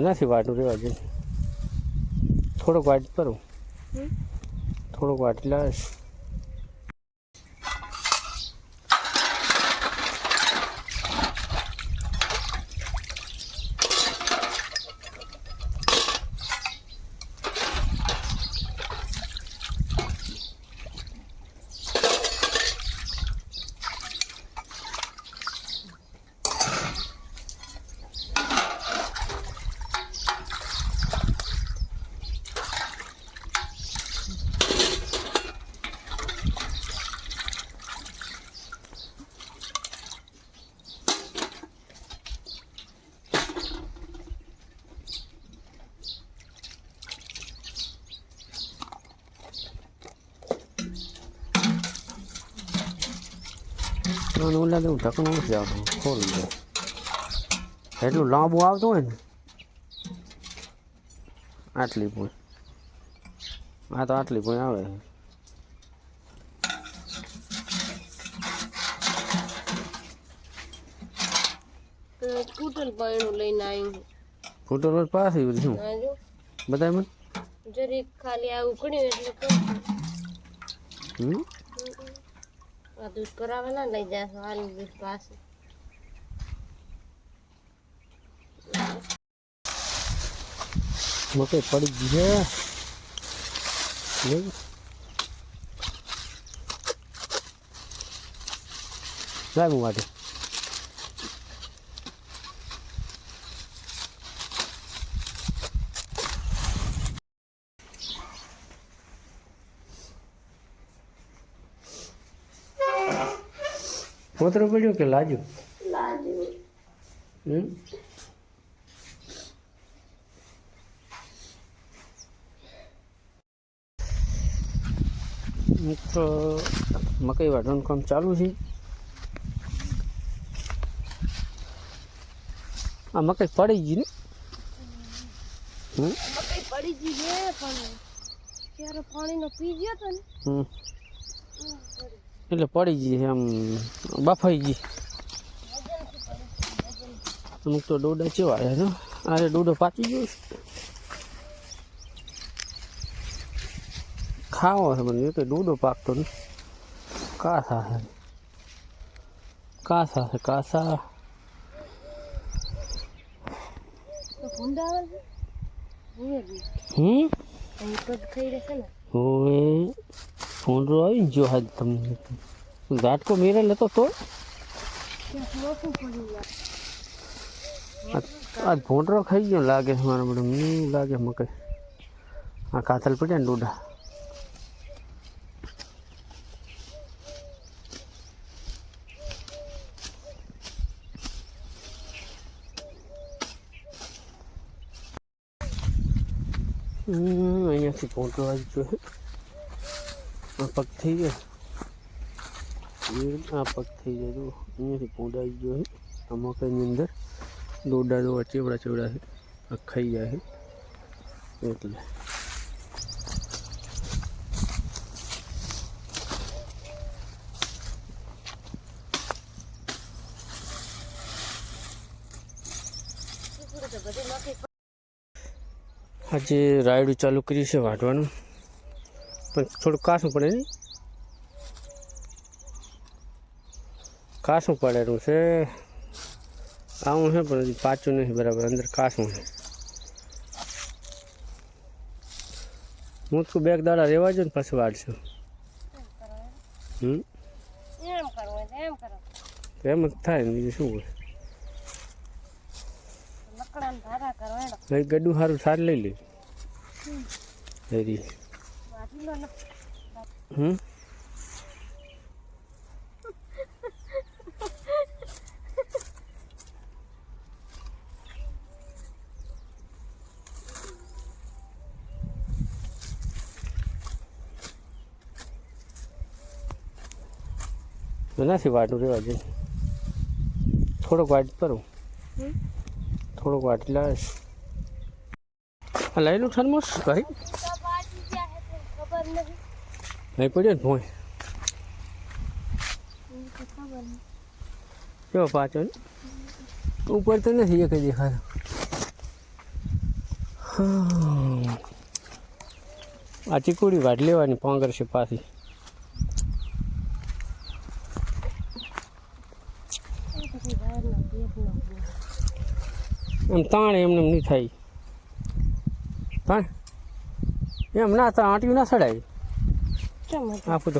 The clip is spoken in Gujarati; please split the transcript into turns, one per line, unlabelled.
નથી વાટું રહેવા દે. થોડોક વાટ કરું? થોડોક વાટ લાવીશ. મને ઓલા દેવું ઢકણું નથી આવતું. ખોલું જાય એટલું લાંબુ આવતું હોય ને. આટલી પૂણ આ તો આટલી પૂણ આવે.
તૂટલ પાણી લઈને આવ્યું
ફૂટો પાસે શું? બધા મને?
જરીક ખાલી આ ઉકળ્યું એટલે
હમ?
આ દૂધ કરાવે ના લઈ જાય હાલ દૂધ પાસે
મકઈ પડી ગઈ છે જોયું? લાવ હું પોતરો પડ્યો કે લાજુ હમ? મિત્રો મકઈ વાઢવાનું કામ ચાલુ છે. આ મકઈ પડી ગઈ ને?
પડી ગઈ છે પણ ત્યારે પાણીનો પી ગયો તો ને?
એટલે પડી ગઈ છે આમ બફાઈ ગઈ. અમુક તો ડોડા ચેવા છે ને અરે ડોડો પાકી ગયો છે. ખાવો છે મને કે ડોડો પાકતો ને કાસા છે. કાસા છે કાસા.
છે?
હમ?
અહીં પગ થઈ રહેશે ને
હવે ફોનરો આવી ગયો હાજ તમને ઝાટકો મેરે લેતો તો
ત્યાં મોટું પડ્યું યાર
આજ ભોંડરો ખાઈ ગયો લાગે છે મારા મેડમ નહીં લાગે મકઈ આ કાથલ પડ્યા ને ડોડા હમ, અહીંયાથી ભોંડરો આવી ગયો છે આ પગ થઈ ગયો. આ પગ થઈ ગયો. તો અહીંયાથી આવી ગયો છે. આ મકાઈની અંદર દોડા દોડા ચેવડા ચેવડા છે. આ ખાઈ જાય છે. એટલે. આજે રાયડું ચાલુ કર્યું છે વાઢવાનું. પણ થોડું કાસું પડે નહીં કાસું પડેલું છે આવું છે પણ હજી પાછું નહીં બરાબર અંદર કાસું છે હું તો બેગ દાડા રહેવા જો ને પછી વાળશું હમ
એમ કરવું હોય તો એમ કરો
તો એમ જ થાય ને બીજું શું હોય
લકડાને ધારા કરો એનો
લઈ ગડું સારું સાર લઈ લે હરી
વાટી લો ને
હમ નથી વાટું રહેવા દે થોડોક વાટ કરું
હમ?
થોડોક વાટ લાવીશ આ લઈ લો થર્મોસ ભાઈ
તો બાજી ગયા હે તે ખબર નહીં
પડ્યો ને ભોંય? કેવો પાછો? ઉપર તો નથી એક દેખાતો. આ ચીકુડી વાટ લેવાની પાંગર છે પાછી. એમ તાણે એમને એમ નહીં થાય. તાણ? એમ ના તા આંટીયું ના સડાય. આપું તો